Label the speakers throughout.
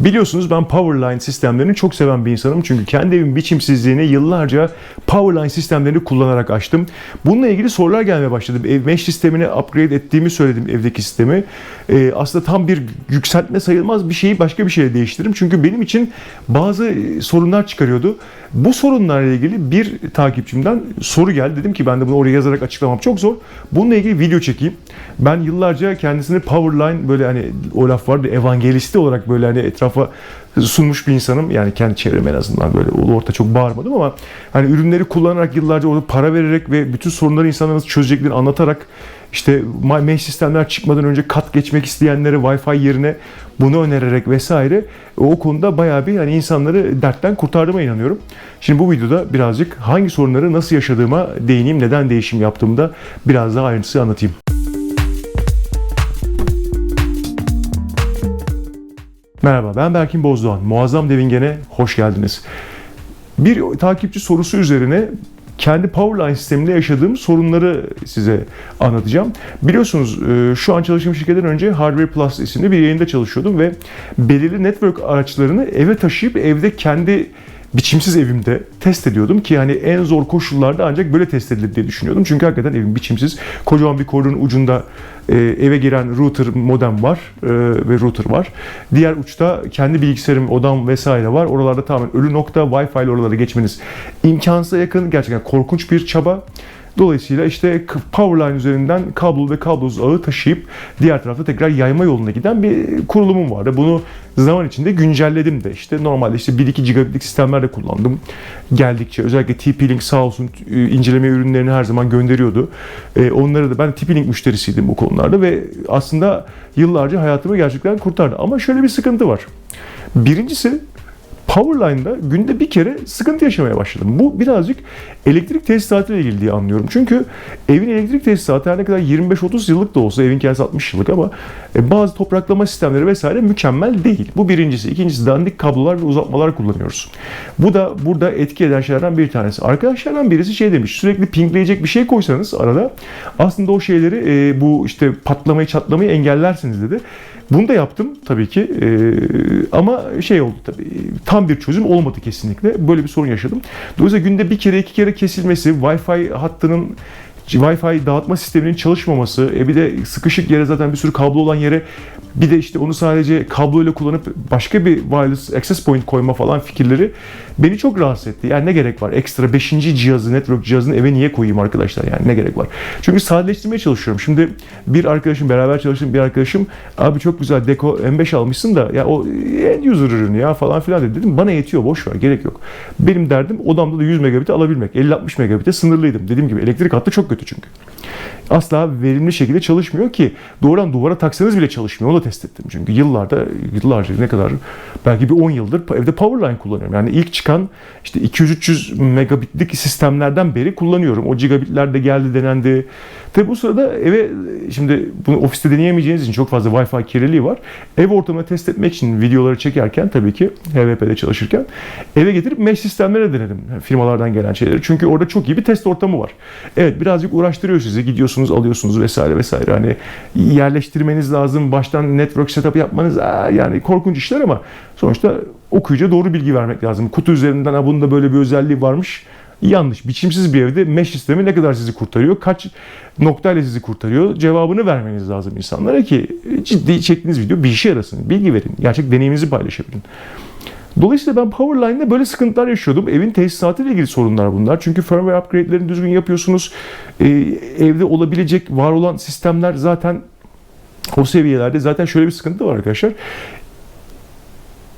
Speaker 1: Biliyorsunuz ben Powerline sistemlerini çok seven bir insanım. Çünkü kendi evim biçimsizliğini yıllarca Powerline sistemlerini kullanarak açtım. Bununla ilgili sorular gelmeye başladı. Ev mesh sistemini upgrade ettiğimi söyledim evdeki sistemi. Ee, aslında tam bir yükseltme sayılmaz bir şeyi başka bir şeye değiştiririm. Çünkü benim için bazı sorunlar çıkarıyordu. Bu sorunlarla ilgili bir takipçimden soru geldi. Dedim ki ben de bunu oraya yazarak açıklamam çok zor. Bununla ilgili video çekeyim. Ben yıllarca kendisini Powerline böyle hani o laf vardı evangelisti olarak böyle hani etrafa sunmuş bir insanım. Yani kendi çevrem en azından böyle ulu orta çok bağırmadım ama hani ürünleri kullanarak yıllarca orada para vererek ve bütün sorunları insanlara çözeceklerini anlatarak işte mesh sistemler çıkmadan önce kat geçmek isteyenlere Wi-Fi yerine bunu önererek vesaire o konuda bayağı bir hani insanları dertten kurtardığıma inanıyorum. Şimdi bu videoda birazcık hangi sorunları nasıl yaşadığıma değineyim, neden değişim yaptığımda biraz daha ayrıntısı anlatayım. Merhaba ben Berkin Bozdoğan. Muazzam Devingen'e hoş geldiniz. Bir takipçi sorusu üzerine kendi Powerline sisteminde yaşadığım sorunları size anlatacağım. Biliyorsunuz e, şu an çalıştığım şirketten önce Hardware Plus isimli bir yayında çalışıyordum ve belirli network araçlarını eve taşıyıp evde kendi biçimsiz evimde test ediyordum ki hani en zor koşullarda ancak böyle test edilir diye düşünüyordum. Çünkü hakikaten evim biçimsiz. Kocaman bir koridorun ucunda e, eve giren router modem var e, ve router var. Diğer uçta kendi bilgisayarım, odam vesaire var. Oralarda tamamen ölü nokta. Wi-Fi ile oralara geçmeniz imkansıza yakın. Gerçekten korkunç bir çaba. Dolayısıyla işte Powerline üzerinden kablolu ve kablosuz ağı taşıyıp diğer tarafta tekrar yayma yoluna giden bir kurulumum vardı. Bunu zaman içinde güncelledim de işte normalde işte 1-2 gigabitlik sistemler de kullandım. Geldikçe özellikle TP-Link sağ olsun e, inceleme ürünlerini her zaman gönderiyordu. E, onları da ben TP-Link müşterisiydim bu konularda ve aslında yıllarca hayatımı gerçekten kurtardı. Ama şöyle bir sıkıntı var. Birincisi Powerline'da günde bir kere sıkıntı yaşamaya başladım. Bu birazcık elektrik tesisatı ile ilgili diye anlıyorum. Çünkü evin elektrik tesisatı her ne kadar 25-30 yıllık da olsa evin kendisi 60 yıllık ama e, bazı topraklama sistemleri vesaire mükemmel değil. Bu birincisi. İkincisi dandik kablolar ve uzatmalar kullanıyoruz. Bu da burada etki eden şeylerden bir tanesi. Arkadaşlardan birisi şey demiş. Sürekli pingleyecek bir şey koysanız arada aslında o şeyleri e, bu işte patlamayı çatlamayı engellersiniz dedi. Bunu da yaptım tabii ki ee, ama şey oldu tabii tam bir çözüm olmadı kesinlikle. Böyle bir sorun yaşadım. Dolayısıyla günde bir kere iki kere kesilmesi, Wi-Fi hattının Wi-Fi dağıtma sisteminin çalışmaması, e bir de sıkışık yere zaten bir sürü kablo olan yere bir de işte onu sadece kabloyla kullanıp başka bir wireless access point koyma falan fikirleri beni çok rahatsız etti. Yani ne gerek var? Ekstra 5. cihazı, network cihazını eve niye koyayım arkadaşlar? Yani ne gerek var? Çünkü sadeleştirmeye çalışıyorum. Şimdi bir arkadaşım, beraber çalıştığım bir arkadaşım abi çok güzel Deco M5 almışsın da ya o end user ürünü ya falan filan dedi. Dedim bana yetiyor boş ver gerek yok. Benim derdim odamda da 100 megabit alabilmek. 50-60 megabit'e sınırlıydım. Dediğim gibi elektrik hattı çok kötü çünkü. Asla verimli şekilde çalışmıyor ki doğrudan duvara taksanız bile çalışmıyor. Onu da test ettim çünkü yıllarda yıllarca ne kadar belki bir 10 yıldır evde Powerline kullanıyorum. Yani ilk çıkan işte 200-300 megabitlik sistemlerden beri kullanıyorum. O gigabitler de geldi denendi. Tabi bu sırada eve şimdi bunu ofiste deneyemeyeceğiniz için çok fazla Wi-Fi kirliliği var. Ev ortamını test etmek için videoları çekerken tabii ki HVP'de çalışırken eve getirip mesh sistemlere denedim firmalardan gelen şeyleri. Çünkü orada çok iyi bir test ortamı var. Evet birazcık uğraştırıyor sizi. Gidiyorsunuz alıyorsunuz vesaire vesaire. Hani yerleştirmeniz lazım. Baştan network setup yapmanız aa, yani korkunç işler ama sonuçta okuyucuya doğru bilgi vermek lazım. Kutu üzerinden ha bunun da böyle bir özelliği varmış yanlış. Biçimsiz bir evde mesh sistemi ne kadar sizi kurtarıyor? Kaç noktayla sizi kurtarıyor? Cevabını vermeniz lazım insanlara ki ciddi çektiğiniz video bir işe yarasın. Bilgi verin. Gerçek deneyiminizi paylaşabilin. Dolayısıyla ben Powerline'da böyle sıkıntılar yaşıyordum. Evin tesisatı ile ilgili sorunlar bunlar. Çünkü firmware upgrade'lerini düzgün yapıyorsunuz. Ee, evde olabilecek var olan sistemler zaten o seviyelerde zaten şöyle bir sıkıntı var arkadaşlar.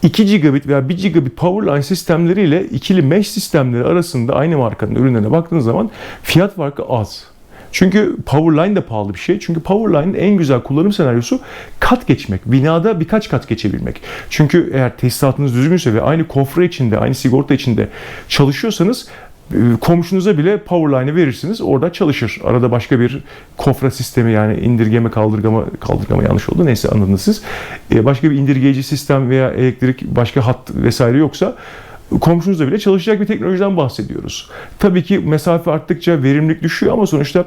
Speaker 1: 2 gigabit veya 1 gigabit Powerline sistemleriyle ikili mesh sistemleri arasında aynı markanın ürünlerine baktığınız zaman fiyat farkı az. Çünkü Powerline de pahalı bir şey. Çünkü Powerline'ın en güzel kullanım senaryosu kat geçmek. Binada birkaç kat geçebilmek. Çünkü eğer tesisatınız düzgünse ve aynı kofre içinde, aynı sigorta içinde çalışıyorsanız e, komşunuza bile Powerline'ı verirsiniz. Orada çalışır. Arada başka bir kofra sistemi yani indirgeme kaldırgama kaldırgama yanlış oldu. Neyse anladınız siz. E, başka bir indirgeyici sistem veya elektrik başka hat vesaire yoksa komşunuzla bile çalışacak bir teknolojiden bahsediyoruz. Tabii ki mesafe arttıkça verimlilik düşüyor ama sonuçta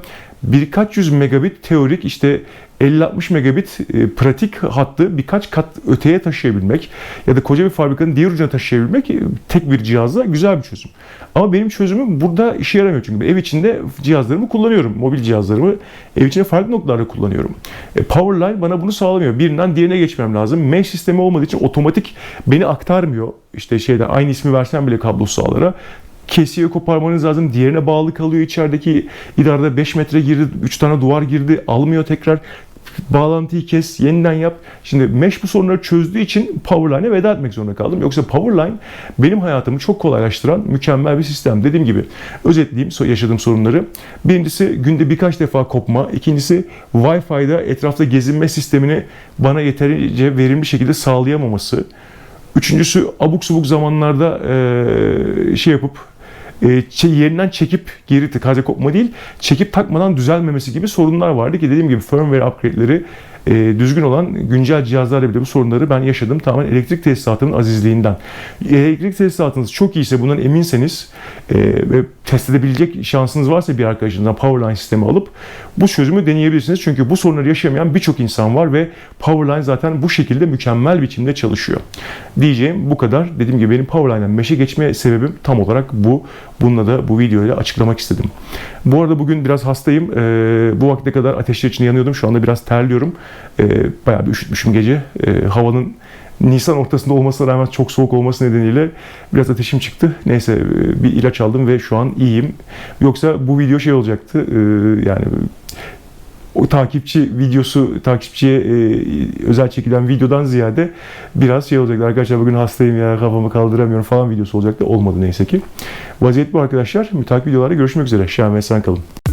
Speaker 1: birkaç yüz megabit teorik işte 50-60 megabit e, pratik hattı birkaç kat öteye taşıyabilmek ya da koca bir fabrikanın diğer ucuna taşıyabilmek e, tek bir cihazla güzel bir çözüm. Ama benim çözümüm burada işe yaramıyor çünkü ev içinde cihazlarımı kullanıyorum. Mobil cihazlarımı ev içinde farklı noktalarda kullanıyorum. E, Powerline bana bunu sağlamıyor. Birinden diğerine geçmem lazım. Mesh sistemi olmadığı için otomatik beni aktarmıyor. İşte şeyden aynı ismi versen bile kablosuz ağlara kesiyor koparmanız lazım. Diğerine bağlı kalıyor içerideki idarede 5 metre girdi, 3 tane duvar girdi, almıyor tekrar. Bağlantıyı kes, yeniden yap. Şimdi Mesh bu sorunları çözdüğü için Powerline'e veda etmek zorunda kaldım. Yoksa Powerline benim hayatımı çok kolaylaştıran mükemmel bir sistem. Dediğim gibi özetleyeyim yaşadığım sorunları. Birincisi günde birkaç defa kopma. İkincisi Wi-Fi'da etrafta gezinme sistemini bana yeterince verimli şekilde sağlayamaması. Üçüncüsü abuk subuk zamanlarda eee, şey yapıp e, yerinden çekip geri taze kopma değil, çekip takmadan düzelmemesi gibi sorunlar vardı ki dediğim gibi firmware upgrade'leri e, düzgün olan güncel cihazlarla bile bu sorunları ben yaşadım. Tamamen elektrik tesisatının azizliğinden. Elektrik tesisatınız çok iyiyse bundan eminseniz e, ve test edebilecek şansınız varsa bir arkadaşınızdan Powerline sistemi alıp bu çözümü deneyebilirsiniz. Çünkü bu sorunları yaşamayan birçok insan var ve Powerline zaten bu şekilde mükemmel biçimde çalışıyor. Diyeceğim bu kadar. Dediğim gibi benim Powerline'den Mesh'e geçme sebebim tam olarak bu. Bununla da bu videoyla açıklamak istedim. Bu arada bugün biraz hastayım. Ee, bu vakte kadar ateşler için yanıyordum. Şu anda biraz terliyorum. Ee, bayağı bir üşütmüşüm gece. Ee, havanın Nisan ortasında olmasına rağmen çok soğuk olması nedeniyle biraz ateşim çıktı. Neyse e, bir ilaç aldım ve şu an iyiyim. Yoksa bu video şey olacaktı. e, yani o takipçi videosu, takipçiye e, özel çekilen videodan ziyade biraz şey olacaktı. Arkadaşlar bugün hastayım ya kafamı kaldıramıyorum falan videosu olacaktı. Olmadı neyse ki. Vaziyet bu arkadaşlar. Mütakip videolarda görüşmek üzere. Şahin ve esen kalın.